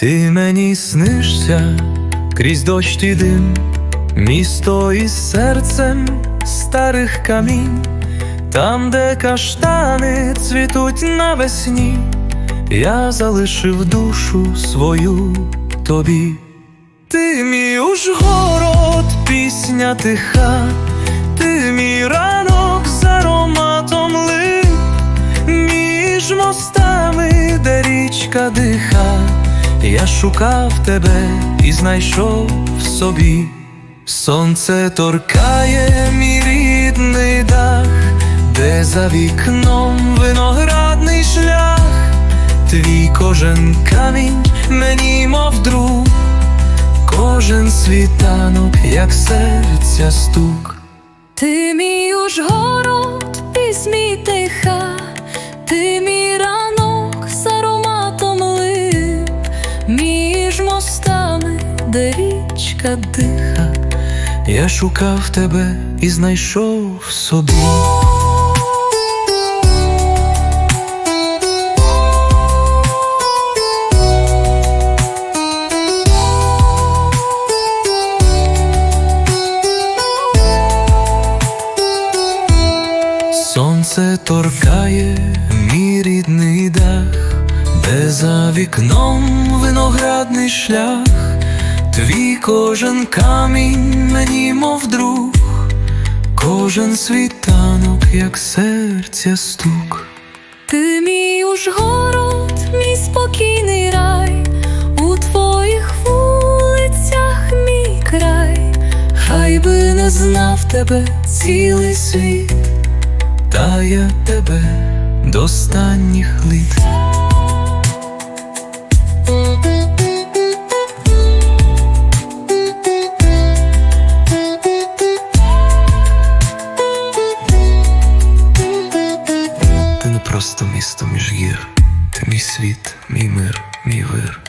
Ти мені снишся крізь дощ і дим, місто із серцем старих камінь, там, де каштани цвітуть навесні, я залишив душу свою тобі. Ти мій Ужгород, пісня тиха, ти мій ранок з ароматом лип, між мостами, де річка диха, я шукав тебе і знайшов в собі. Сонце торкає мій рідний дах, де за вікном виноградний шлях, твій кожен камінь мені мов друг. Кожен світанок, як серця стук, Ти мій Ужгород, пісмі тиха, ти мій мостами, де річка диха. я шукав тебе і знайшов собі. Сонце торкає мій рідний дах, де за вікном виноградний шлях, твій кожен камінь мені мов друг, кожен світанок, як серця стук. Ти мій Ужгород, мій спокійний рай, у твоїх вулицях мій край, хай би не знав тебе цілий світ. Та я тебе до останніх літ. Просто місто між гір, ти мій світ, мій мир, мій вир.